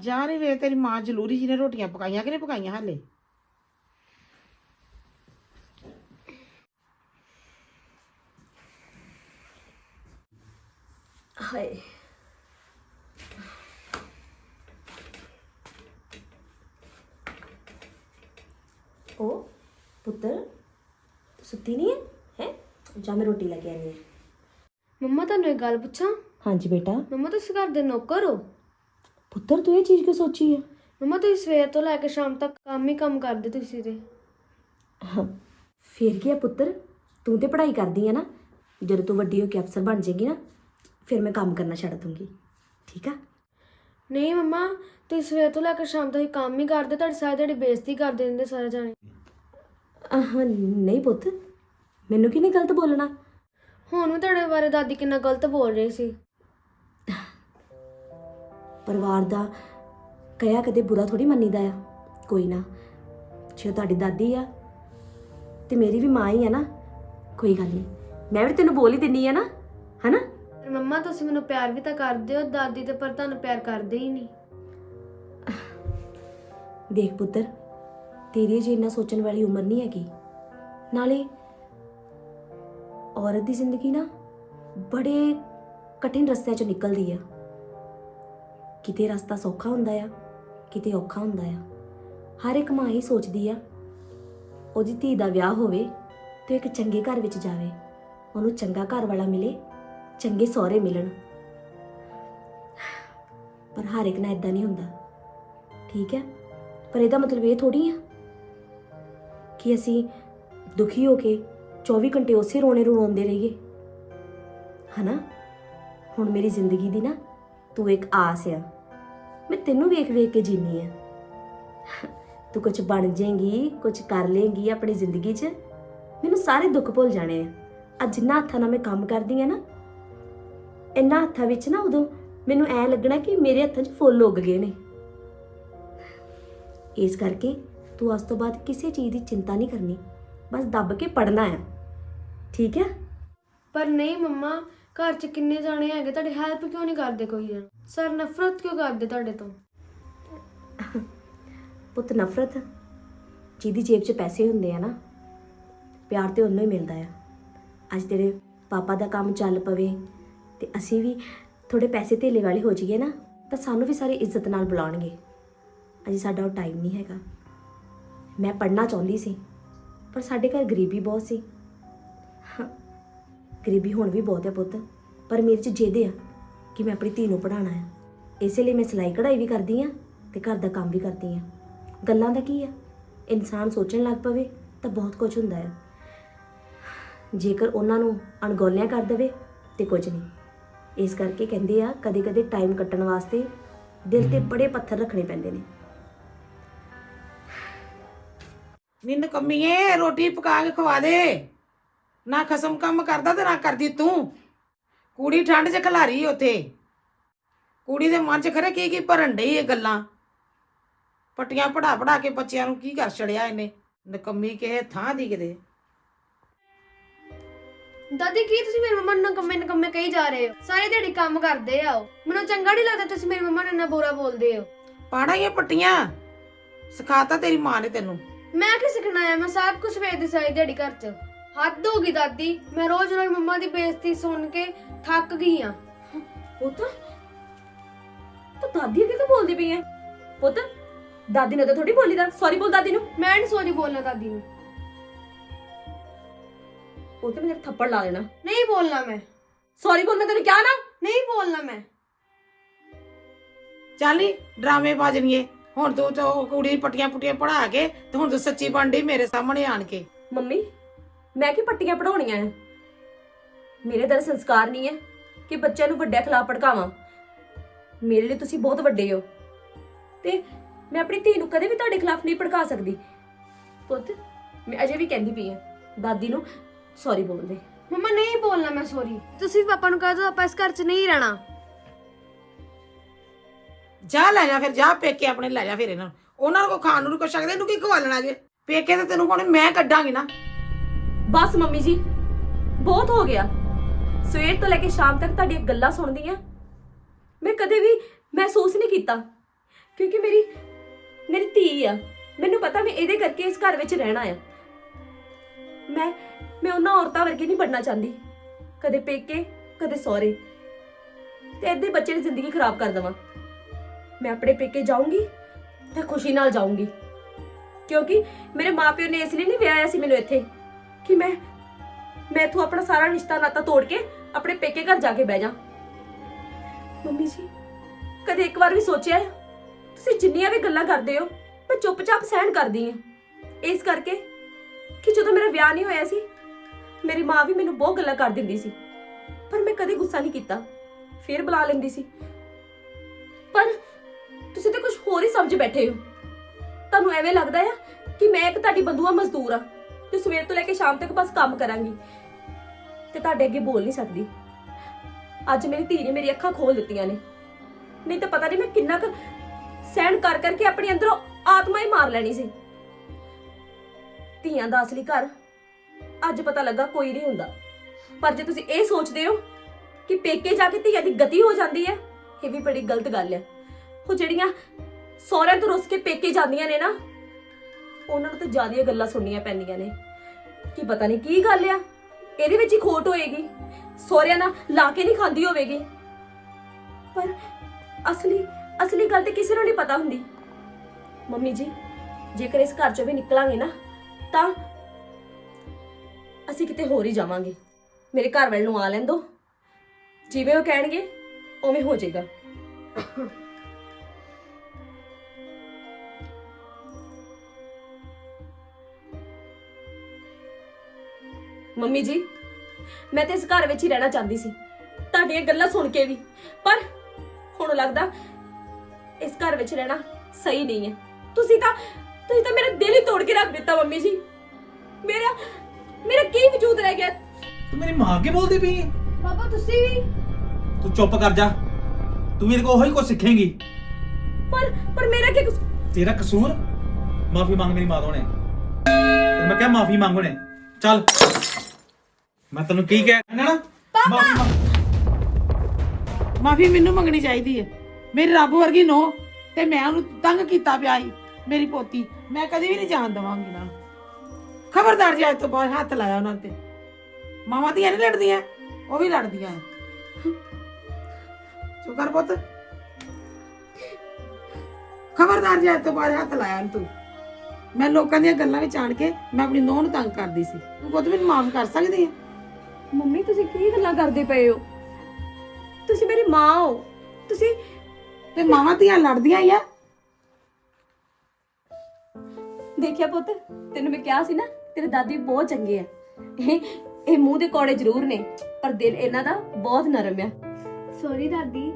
ਜਾ ਨਹੀਂ ਵੇ ਤੇਰੀ ਮਾਂ ਜਲੂਰੀ ਜੀ ਨੇ ਰੋਟੀਆਂ ਪਕਾਈਆਂ ਕਿ ਨਹੀਂ ਪਕਾਈਆਂ ਹਾਲੇ? ਹਾਏ। ਉਹ ਪੁੱਤਰ ਸੁੱਤੀ ਨਹੀਂ ਹੈ? ਹੈ? ਜਾ ਮੈਂ ਰੋਟੀ ਲੈ ਕੇ ਆਨੀ ਹੈ ਮੰਮਾ ਤੁਹਾਨੂੰ ਇੱਕ ਗੱਲ ਪੁੱਛਾਂ? ਹਾਂਜੀ ਬੇਟਾ। ਮੰਮਾ ਤੁਸੀਂ ਘਰ ਦੇ ਨੌਕਰ ਹੋ? ਪੁੱਤਰ ਤੂੰ ਇਹ ਚੀਜ਼ ਕਿਉਂ ਸੋਚੀ ਹੈ ਮੰਮਾ ਤੁਸੀਂ ਸਵੇਰ ਤੋਂ ਲੈ ਕੇ ਸ਼ਾਮ ਤੱਕ ਕੰਮ ਹੀ ਕੰਮ ਕਰਦੇ ਤੁਸੀਂ ਤੇ। ਫੇਰ ਕੀ ਹੈ ਪੁੱਤਰ? ਤੂੰ ਤੇ ਪੜ੍ਹਾਈ ਕਰਦੀ ਹੈ ਨਾ। ਜਦੋਂ ਤੂੰ ਵੱਡੀ ਹੋ ਕੇ ਅਫਸਰ ਬਣ ਜਾਏਗੀ ਨਾ ਫਿਰ ਮੈਂ ਕੰਮ ਕਰਨਾ ਛੱਡ ਦੂੰਗੀ। ਠੀਕ ਆ? ਨਹੀਂ ਮੰਮਾ ਤੁਸੀਂ ਸਵੇਰ ਤੋਂ ਲੈ ਕੇ ਸ਼ਾਮ ਤੱਕ ਕੰਮ ਹੀ ਕਰਦੇ ਤੁਹਾਡੀ ਸਾਰੇ ਤੁਹਾਡੀ ਬੇਇੱਜ਼ਤੀ ਕਰ ਦਿੰਦੇ ਸਾਰੇ ਜਾਣੇ। ਆਹ ਨਹੀਂ ਪੁੱਤ। ਮੈਨੂੰ ਕਿਹਨੇ ਗਲਤ ਬੋਲਣਾ? ਹੁਣ ਵੀ ਤੁਹਾਡੇ ਬਾਰੇ ਦਾਦੀ ਕਿੰਨਾ ਗਲਤ ਬੋਲ ਰਹੀ ਸੀ। ਪਰਿਵਾਰ ਦਾ ਕਹਿਆ ਕਦੇ ਬੁਰਾ ਥੋੜੀ ਮੰਨੀਦਾ ਆ। ਕੋਈ ਨਾ ਜੇ ਤੁਹਾਡੀ ਦਾਦੀ ਆ ਤੇ ਮੇਰੀ ਵੀ ਮਾਂ ਹੀ ਆ ਨਾ ਕੋਈ ਗੱਲ ਨਹੀਂ। ਮੈਂ ਵੀ ਤੈਨੂੰ ਬੋਲ ਹੀ ਦਿੰਨੀ ਆ ਨਾ ਹਨਾ? ਪਰ ਮੰਮਾ ਤੁਸੀਂ ਮੈਨੂੰ ਪਿਆਰ ਵੀ ਤਾਂ ਕਰਦੇ ਹੋ ਦਾਦੀ ਤੇ ਪਰ ਤੁਹਾਨੂੰ ਪਿਆਰ ਕਰਦੇ ਹੀ ਨਹੀਂ। ਦੇਖ ਪੁੱਤਰ ਤੇਰੀ ਅਜੇ ਇੰਨਾ ਸੋਚਣ ਵਾਲੀ ਉਮਰ ਨਹੀਂ ਹੈਗੀ। ਨਾਲੇ ਔਰਤ ਦੀ ਜ਼ਿੰਦਗੀ ਨਾ ਬੜੇ ਕਠਿਨ ਰਸਤਿਆਂ ਚੋਂ ਨਿਕਲਦੀ ਆ। ਕਿਤੇ ਰਸਤਾ ਸੌਖਾ ਹੁੰਦਾ ਆ, ਕਿਤੇ ਔਖਾ ਹੁੰਦਾ ਆ। ਹਰ ਇੱਕ ਮਾਂ ਇਹ ਸੋਚਦੀ ਆ, ਉਹਦੀ ਧੀ ਦਾ ਵਿਆਹ ਹੋਵੇ ਤੇ ਇੱਕ ਚੰਗੇ ਘਰ ਵਿੱਚ ਜਾਵੇ, ਉਹਨੂੰ ਚੰਗਾ ਘਰ ਵਾਲਾ ਮਿਲੇ, ਚੰਗੇ ਸਹੁਰੇ ਮਿਲਣ। ਪਰ ਹਰ ਇੱਕ ਨਾਲ ਇਦਾਂ ਨਹੀਂ ਹੁੰਦਾ। ਠੀਕ ਹੈ? ਪਰ ਇਹਦਾ ਮਤਲਬ ਇਹ ਥੋੜੀ ਆ ਕਿ ਅਸੀਂ ਦੁਖੀ ਹੋ ਕੇ 24 ਘੰਟੇ ਉਸੇ ਰੋਣੇ ਨੂੰ ਰੋਂਦੇ ਰਹੀਏ। ਹਨਾ? ਹੁਣ ਮੇਰੀ ਜ਼ਿੰਦਗੀ ਦੀ ਨਾ ਤੂੰ ਇੱਕ ਆਸ ਆ। ਮੈਂ ਤੈਨੂੰ ਵੇਖ ਵੇਖ ਕੇ ਜੀਨੀ ਆ। ਤੂੰ ਕੁਝ ਬਣ ਜਾਏਂਗੀ ਕੁਝ ਕਰ ਲੇਂਗੀ ਆਪਣੀ ਜ਼ਿੰਦਗੀ 'ਚ, ਮੈਨੂੰ ਸਾਰੇ ਦੁੱਖ ਭੁੱਲ ਜਾਣੇ ਆ। ਅੱਜ ਜਿੰਨਾ ਹੱਥਾਂ ਨਾਲ ਮੈਂ ਕੰਮ ਕਰਦੀ ਆ ਨਾ, ਇੰਨਾ ਹੱਥਾਂ ਵਿੱਚ ਨਾ ਉਦੋਂ ਮੈਨੂੰ ਐ ਲੱਗਣਾ ਕਿ ਮੇਰੇ ਹੱਥਾਂ 'ਚ ਫੁੱਲ ਉੱਗ ਗਏ ਨੇ। ਇਸ ਕਰਕੇ ਤੂੰ ਅੱਜ ਤੋਂ ਬਾਅਦ ਕਿਸੇ ਚੀਜ਼ ਦੀ ਚਿੰਤਾ ਨਹੀਂ ਕਰਨੀ, ਬਸ ਦੱਬ ਕੇ ਪੜਨਾ ਆ। ਠੀਕ ਹੈ ਪਰ ਨਹੀਂ ਮੰਮਾ ਘਰ 'ਚ ਕਿੰਨੇ ਜਾਣੇ ਹੈਗੇ, ਤੁਹਾਡੀ ਹੈਲਪ ਕਿਉਂ ਨਹੀਂ ਕਰਦੇ ਕੋਈ ਜਣ ਸਰ, ਨਫ਼ਰਤ ਕਿਉਂ ਕਰਦੇ ਤੁਹਾਡੇ ਤੋਂ? ਪੁੱਤ, ਨਫ਼ਰਤ? ਜਿਹਦੀ ਜੇਬ 'ਚ ਪੈਸੇ ਹੁੰਦੇ ਆ ਨਾ, ਪਿਆਰ ਤੇ ਉਹਨੂੰ ਹੀ ਮਿਲਦਾ ਆ। ਅੱਜ ਤੇਰੇ ਪਾਪਾ ਦਾ ਕੰਮ ਚੱਲ ਪਵੇ ਤੇ ਅਸੀਂ ਵੀ ਥੋੜੇ ਪੈਸੇ ਧੇਲੇ ਵਾਲੇ ਹੋ ਜਾਈਏ ਨਾ, ਤਾਂ ਸਾਨੂੰ ਵੀ ਸਾਰੇ ਇੱਜ਼ਤ ਨਾਲ ਬੁਲਾਉਣਗੇ। ਅਜੇ ਸਾਡਾ ਉਹ ਟਾਈਮ ਨਹੀਂ ਹੈਗਾ। ਮੈਂ ਪੜ੍ਹਨਾ ਚਾਹੁੰਦੀ ਸੀ, ਪਰ ਸਾਡੇ ਘਰ ਗਰੀਬੀ ਬਹੁਤ ਸੀ। ਗਰੀਬੀ ਹੁਣ ਵੀ ਬਹੁਤ ਹੈ ਪੁੱਤ, ਪਰ ਮੇਰੇ 'ਚ ਜਿੱਦ ਆ ਕਿ ਮੈਂ ਆਪਣੀ ਧੀ ਨੂੰ ਪੜ੍ਹਾਉਣਾ ਆ। ਇਸੇ ਲਈ ਮੈਂ ਸਿਲਾਈ ਕਢਾਈ ਵੀ ਕਰਦੀ ਆ ਤੇ ਘਰ ਦਾ ਕੰਮ ਵੀ ਕਰਦੀ ਆ। ਗੱਲਾਂ ਦਾ ਕੀ ਆ? ਇਨਸਾਨ ਸੋਚਣ ਲੱਗ ਪਵੇ ਤਾਂ ਬਹੁਤ ਕੁਝ ਹੁੰਦਾ ਆ। ਜੇਕਰ ਉਹਨਾਂ ਨੂੰ ਅਣਗੌਲਿਆਂ ਕਰ ਦੇਵੇ ਤੇ ਕੁਝ ਨਹੀਂ। ਇਸ ਕਰਕੇ ਕਹਿੰਦੇ ਆ ਕਦੇ ਕਦੇ ਟਾਈਮ ਕੱਟਣ ਵਾਸਤੇ ਦਿਲ ਤੇ ਬੜੇ ਪੱਥਰ ਰੱਖਣੇ ਪੈਂਦੇ ਨੇ। ਨਿੰਨ ਕੰਮੀਏ ਰੋਟੀ ਪਕਾ ਕੇ ਖਵਾ ਦੇ। ਨਾ ਖਸਮ ਕੰਮ ਕਰਦਾ ਤੇ ਨਾ ਕਰਦੀ ਤੂੰ। ਕੁੜੀ ਠੰਡ 'ਚ ਖਲਾਰੀ ਉਥੇ। ਕੁੜੀ ਦੇ ਮਨ 'ਚ ਖਰੇ ਕੀ ਕੀ ਭਰਨ ਡਈ ਇਹ ਗੱਲਾਂ। ਪੱਟੀਆਂ ਪੜਾ ਪੜਾ ਕੇ ਬੱਚਿਆਂ ਨੂੰ ਕੀ ਕਰ ਛੜਿਆ ਇਹਨੇ। ਨਕੰਮੀ ਕਿਸੇ ਥਾਂ ਦੀ ਕਿਤੇ। ਦਾਦੀ ਕੀ ਤੁਸੀਂ ਮੇਰੀ ਮੰਮਾ ਨੂੰ ਕੰਮੇ ਨਕੰਮੇ ਕਹੀ ਜਾ ਰਹੇ ਹੋ? ਸਾਰੇ ਦਿਹਾੜੀ ਕੰਮ ਕਰਦੇ ਆ ਉਹ। ਮੈਨੂੰ ਚੰਗਾ ਨਹੀਂ ਲੱਗਦਾ ਤੁਸੀਂ ਮੇਰੀ ਮੰਮਾ ਨੂੰ ਇੰਨਾ ਬੁਰਾ ਬੋਲਦੇ ਹੋ। ਪਾੜਾ ਇਹ ਪੱਟੀਆਂ। ਸਿਖਾਤਾ ਤੇਰੀ ਮਾਂ ਨੇ ਤੈਨੂੰ। ਮੈਂ ਕੀ ਸਿੱਖਣਾ ਹੈ ਮੈਂ ਸਭ ਕੁਝ ਵੇਚਦੀ ਸਾਰੀ ਦਿਹਾੜੀ ਘਰ 'ਚ। ਹੱਦ ਹੋ ਗਈ ਦਾਦੀ। ਮੈਂ ਰੋਜ਼ ਰੋਜ਼ ਮੰਮਾ ਦੀ ਬੇਇੱਜ਼ਤੀ ਸੁਣ ਕੇ ਥੱਕ ਗਈ ਆ। ਪੁੱਤ ਤੂੰ ਦਾਦੀ ਅੱਗੇ ਕਿਉਂ ਬੋਲਦੀ ਪਈ ਐ ਪੁੱਤ ਦਾਦੀ ਨੇ ਤਾਂ ਥੋੜੀ ਬੋਲੀ ਦਾ। ਸੌਰੀ ਬੋਲ ਦਾਦੀ ਨੂੰ। ਮੈਂ ਨਹੀਂ ਸੋਰੀ ਬੋਲਣਾ ਦਾਦੀ ਨੂੰ। ਪੁੱਤ ਮੈਂ ਤੇਰੇ ਥੱਪੜ ਲਾ ਦੇਣਾ। ਨਹੀਂ ਬੋਲਣਾ ਮੈਂ। ਸੌਰੀ ਬੋਲ ਮੈਂ ਤੈਨੂੰ ਕਿਹਾ ਨਾ? ਨਹੀਂ ਬੋਲਣਾ ਮੈਂ। ਚੱਲ ਡਰਾਮੇ ਬਾਜਣੀਏ ਹੁਣ ਤੂੰ ਤੇ ਉਹ ਕੁੜੀ ਪੱਟੀਆਂ ਪੁੱਟੀਆਂ ਪੜਾ ਕੇ ਤੇ ਹੁਣ ਤੂੰ ਸੱਚੀ ਬਣ ਡਈ ਮੇਰੇ ਸਾਹਮਣੇ ਆਣ ਕੇ। ਮੰਮੀ ਮੈਂ ਕੀ ਪੱਟੀਆਂ ਪੜਾਉਣੀਆਂ ਐ? ਮੇਰੇ ਦਰ ਸੰਸਕਾਰ ਨਹੀਂ ਹੈ ਕਿ ਬੱਚਿਆਂ ਨੂੰ ਵੱਡਿਆਂ ਖਿਲਾਫ ਭੜਕਾਵਾਂ। ਮੇਰੇ ਲਈ ਤੁਸੀਂ ਬਹੁਤ ਵੱਡੇ ਹੋ। ਤੇ ਮੈਂ ਆਪਣੀ ਧੀ ਨੂੰ ਕਦੇ ਵੀ ਤੁਹਾਡੇ ਖਿਲਾਫ ਨਹੀਂ ਭੜਕਾ ਸਕਦੀ। ਪੁੱਤ ਮੈਂ ਅਜੇ ਵੀ ਕਹਿੰਦੀ ਪਈ ਆ ਦਾਦੀ ਨੂੰ ਸੌਰੀ ਬੋਲ ਦੇ। ਮੰਮਾ ਨਹੀਂ ਬੋਲਣਾ ਮੈਂ ਸੋਰੀ ਤੁਸੀਂ ਵੀ ਪਾਪਾ ਨੂੰ ਕਹਿ ਦਿਓ ਆਪਾਂ ਇਸ ਘਰ 'ਚ ਨਹੀਂ ਰਹਿਣਾ। ਜਾ ਲੈ ਜਾ ਫਿਰ ਜਾ ਪੇਕੇ ਆਪਣੇ ਲੈ ਜਾ ਫਿਰ ਇਹਨਾਂ ਨੂੰ। ਉਹਨਾਂ ਨੂੰ ਕੋ ਖਾਣ ਨੂੰ ਨੀ ਕੁਛ ਸਕਦੇ ਇਹਨੂੰ ਕੀ ਖਵਾਲਣਾ ਜੇ? ਪੇਕੇ ਤੇ ਤੈਨੂੰ ਹੁਣ ਮੈਂ ਕੱਢਾਂਗੀ ਨਾ। ਬਸ ਮੰਮੀ ਜੀ, ਬਹੁਤ ਹੋ ਗਿਆ। ਸਵੇਰ ਤੋਂ ਲੈ ਕੇ ਸ਼ਾਮ ਤੱਕ ਤੁਹਾਡੀਆਂ ਗੱਲਾਂ ਸੁਣਦੀ ਆ ਮੈਂ ਕਦੇ ਵੀ ਮਹਿਸੂਸ ਨਹੀਂ ਕੀਤਾ, ਕਿਉਂਕਿ ਮੇਰੀ ਮੇਰੀ ਧੀ ਆ। ਮੈਨੂੰ ਪਤਾ ਮੈਂ ਇਹਦੇ ਕਰਕੇ ਇਸ ਘਰ ਵਿੱਚ ਰਹਿਣਾ ਆ। ਮੈਂ ਮੈਂ ਉਹਨਾਂ ਔਰਤਾਂ ਵਰਗੀ ਨਹੀਂ ਬਣਨਾ ਚਾਹੁੰਦੀ। ਕਦੇ ਪੇਕੇ, ਕਦੇ ਸਹੁਰੇ। ਤੇ ਇਹਦੇ ਬੱਚੇ ਦੀ ਜ਼ਿੰਦਗੀ ਖਰਾਬ ਕਰ ਦਵਾਂ। ਮੈਂ ਆਪਣੇ ਪੇਕੇ ਜਾਊਂਗੀ ਤੇ ਖੁਸ਼ੀ ਨਾਲ ਜਾਊਂਗੀ। ਕਿਉਂਕਿ ਮੇਰੇ ਮਾਪਿਓ ਨੇ ਇਸ ਲਈ ਨਹੀਂ ਵਿਆਹਿਆ ਸੀ ਮੈਨੂੰ ਇੱਥੇ। ਕਿ ਮੈਂ ਮੈਂ ਇਥੋਂ ਆਪਣਾ ਸਾਰਾ ਰਿਸ਼ਤਾ ਨਾਤਾ ਤੋੜ ਕੇ ਆਪਣੇ ਪੇਕੇ ਘਰ ਜਾ ਕੇ ਬਹਿ ਜਾ। ਮੰਮੀ ਜੀ, ਕਦੇ ਇੱਕ ਵਾਰ ਵੀ ਸੋਚਿਆ ਹੈ? ਤੁਸੀਂ ਜਿੰਨੀਆਂ ਵੀ ਗੱਲਾਂ ਕਰਦੇ ਹੋ, ਮੈਂ ਚੁੱਪਚਾਪ ਸਹਿਣ ਕਰਦੀ ਹਾਂ। ਇਸ ਕਰਕੇ ਕਿ ਜਦੋਂ ਮੇਰਾ ਵਿਆਹ ਨਹੀਂ ਹੋਇਆ ਸੀ, ਮੇਰੀ ਮਾਂ ਵੀ ਮੈਨੂੰ ਬਹੁਤ ਗੱਲਾਂ ਕਰ ਦਿੰਦੀ ਸੀ। ਪਰ ਮੈਂ ਕਦੇ ਗੁੱਸਾ ਨਹੀਂ ਕੀਤਾ, ਫਿਰ ਬੁਲਾ ਲੈਂਦੀ ਸੀ। ਪਰ ਤੁਸੀਂ ਤਾਂ ਕੁਝ ਹੋਰ ਹੀ ਸਮਝ ਬੈਠੇ ਹੋ। ਤੁਹਾਨੂੰ ਐਵੇਂ ਲੱਗਦਾ ਆ ਕਿ ਮੈਂ ਇੱਕ ਤੁਹਾਡੀ ਬੰਦੂਆ ਮਜ਼ਦੂਰ ਆ ਤੇ ਸਵੇਰ ਤੋਂ ਲੈ ਕੇ ਸ਼ਾਮ ਤੱਕ ਬਸ ਕੰਮ ਕਰਾਂਗੀ। ਤੇ ਤੁਹਾਡੇ ਅੱਗੇ ਬੋਲ ਨਹੀਂ ਸਕਦੀ। ਅੱਜ ਮੇਰੀ ਧੀ ਨੇ ਮੇਰੀ ਅੱਖਾਂ ਖੋਲ ਦਿੱਤੀਆਂ ਨੇ। ਨਹੀਂ ਤਾਂ ਪਤਾ ਨਹੀਂ ਮੈਂ ਕਿੰਨਾ ਕੁ ਸਹਿਣ ਕਰ ਕਰਕੇ ਆਪਣੇ ਅੰਦਰੋਂ ਆਤਮਾ ਹੀ ਮਾਰ ਲੈਣੀ ਸੀ। ਧੀਆਂ ਦਾ ਅਸਲੀ ਘਰ ਅੱਜ ਪਤਾ ਲੱਗਾ ਕੋਈ ਨਹੀਂ ਹੁੰਦਾ। ਪਰ ਜੇ ਤੁਸੀਂ ਇਹ ਸੋਚਦੇ ਹੋ ਕਿ ਪੇਕੇ ਜਾ ਕੇ ਧੀਆਂ ਦੀ ਗਤੀ ਹੋ ਜਾਂਦੀ ਹੈ, ਇਹ ਵੀ ਬੜੀ ਗਲਤ ਗੱਲ ਹੈ। ਉਹ ਜਿਹੜੀਆਂ ਸਹੁਰਿਆਂ ਤੋਂ ਰੁੱਸ ਕੇ ਪੇਕੇ ਜਾਂਦੀਆਂ ਨੇ ਨਾ ਉਹਨਾਂ ਨੂੰ ਤਾਂ ਜ਼ਿਆਦੀਆਂ ਗੱਲਾਂ ਸੁਣਨੀਆਂ ਪੈਂਦੀਆਂ ਨੇ। ਕਿ ਪਤਾ ਨਹੀਂ ਕੀ ਗੱਲ ਆ, ਇਹਦੇ ਵਿੱਚ ਹੀ ਖੋਟ ਹੋਏਗੀ। ਸਹੁਰਿਆਂ ਨਾਲ ਲਾ ਕੇ ਨਹੀਂ ਖਾਂਦੀ ਹੋਵੇਗੀ। ਪਰ ਅਸਲੀ ਅਸਲੀ ਗੱਲ ਤੇ ਕਿਸੇ ਨੂੰ ਨਹੀਂ ਪਤਾ ਹੁੰਦੀ। ਮੰਮੀ ਜੀ, ਜੇਕਰ ਇਸ ਘਰ ਚੋਂ ਵੀ ਨਿਕਲਾਂਗੇ ਨਾ, ਤਾਂ ਅਸੀਂ ਕਿਤੇ ਹੋਰ ਹੀ ਜਾਵਾਂਗੇ। ਮੇਰੇ ਘਰ ਵਾਲੇ ਨੂੰ ਆ ਲੈਣ ਦੋ। ਜਿਵੇਂ ਉਹ ਕਹਿਣਗੇ, ਉਵੇਂ ਹੋ ਜਾਏਗਾ। ਮੰਮੀ ਜੀ ਮੈਂ ਤੇ ਇਸ ਘਰ ਵਿੱਚ ਹੀ ਰਹਿਣਾ ਚਾਹੁੰਦੀ ਸੀ ਤੁਹਾਡੀਆਂ ਗੱਲਾਂ ਸੁਣ ਕੇ ਵੀ ਪਰ ਹੁਣ ਲੱਗਦਾ ਇਸ ਘਰ ਵਿੱਚ ਰਹਿਣਾ ਸਹੀ ਨਹੀਂ ਹੈ। ਤੁਸੀਂ ਤਾਂ ਤੁਸੀਂ ਤਾਂ ਮੇਰਾ ਦਿਲ ਹੀ ਤੋੜ ਕੇ ਰੱਖ ਦਿੱਤਾ ਮੰਮੀ ਜੀ। ਮੇਰਾ ਮੇਰਾ ਕੀ ਵਜੂਦ ਰਹਿ ਗਿਆ? ਤੂੰ ਮੇਰੀ ਮਾਂ ਅੱਗੇ ਬੋਲਦੀ ਪਈ ਹੈ? ਪਾਪਾ ਤੁਸੀਂ ਵੀ? ਤੂੰ ਚੁੱਪ ਕਰ ਜਾ। ਤੂੰ ਮੇਰੇ ਕੋਲ ਉਹੀ ਕੁਝ ਸਿੱਖੇਂਗੀ। ਪਰ ਪਰ ਮੇਰਾ ਕੀ ਕਸੂਰ ਤੇਰਾ ਕਸੂਰ? ਮਾਫੀ ਮੰਗ ਮੇਰੀ ਮਾਂ ਤੋਂ ਨੇ ਤੇ ਮੈਂ ਕਿਹਾ ਮਾਫੀ ਮੰਗ ਉਹਨੇ ਚੱਲ। ਮੈਂ ਤੈਨੂੰ ਕੀ ਕਹਿ ਰਿਹਾ ਨਾ? ਮਾਫੀ ਮੰਗ ਮਾਫੀ ਮੈਨੂੰ ਮੰਗਣੀ ਚਾਹੀਦੀ ਹੈ। ਮੇਰੀ ਰੱਬ ਵਰਗੀ ਨੋ ਤੇ ਮੈਂ ਉਹਨੂੰ ਤੰਗ ਕੀਤਾ ਪਿਆ ਸੀ ਮੇਰੀ ਪੋਤੀ। ਮੈਂ ਕਦੀ ਵੀ ਨਹੀਂ ਜਾਣ ਦਵਾਂਗੀ ਨਾ। ਖਬਰਦਾਰ ਜੀ ਅੱਜ ਤੋਂ ਬਾਅਦ ਹੱਥ ਲਾਇਆ ਉਹਨਾਂ ਤੇ। ਮਾਵਾਂ ਦੀਆਂ ਨਹੀਂ ਲੜਦੀਆਂ ਉਹ ਵੀ ਲੜਦੀਆਂ ਚੁੱਪ ਕਰ ਪੁੱਤ। ਖਬਰਦਾਰ ਜੀ ਅੱਜ ਤੋਂ ਬਾਅਦ ਹੱਥ ਲਾਇਆ ਨੀ ਤੂੰ। ਮੈਂ ਲੋਕਾਂ ਦੀਆਂ ਗੱਲਾਂ ਵਿੱਚ ਆਣ ਕੇ ਮੈਂ ਆਪਣੀ ਨੂੰਹ ਨੂੰ ਤੰਗ ਕਰਦੀ ਸੀ। ਤੂੰ ਪੁੱਤ ਮੈਨੂੰ ਮਾਫ ਕਰ ਸਕਦੀ ਹੈ। ਮੰਮੀ ਤੁਸੀਂ ਕੀ ਗੱਲਾਂ ਕਰਦੇ ਪਏ ਹੋ? ਤੁਸੀਂ ਮੇਰੀ ਮਾਂ ਹੋ। ਤੁਸੀਂ ਤੇ ਮਾਵਾਂ ਧੀਆਂ ਲੜਦੀਆਂ ਹੀ ਆ। ਦੇਖਿਆ ਪੁੱਤ ਤੈਨੂੰ ਮੈਂ ਕਿਹਾ ਸੀ ਨਾ ਤੇਰੇ ਦਾਦੀ ਬਹੁਤ ਚੰਗੇ ਆ। ਇਹ ਇਹ ਮੂੰਹ ਦੇ ਕੋੜੇ ਜ਼ਰੂਰ ਨੇ ਪਰ ਦਿਲ ਇਹਨਾਂ ਦਾ ਬਹੁਤ ਨਰਮ ਆ। ਸੌਰੀ ਦਾਦੀ।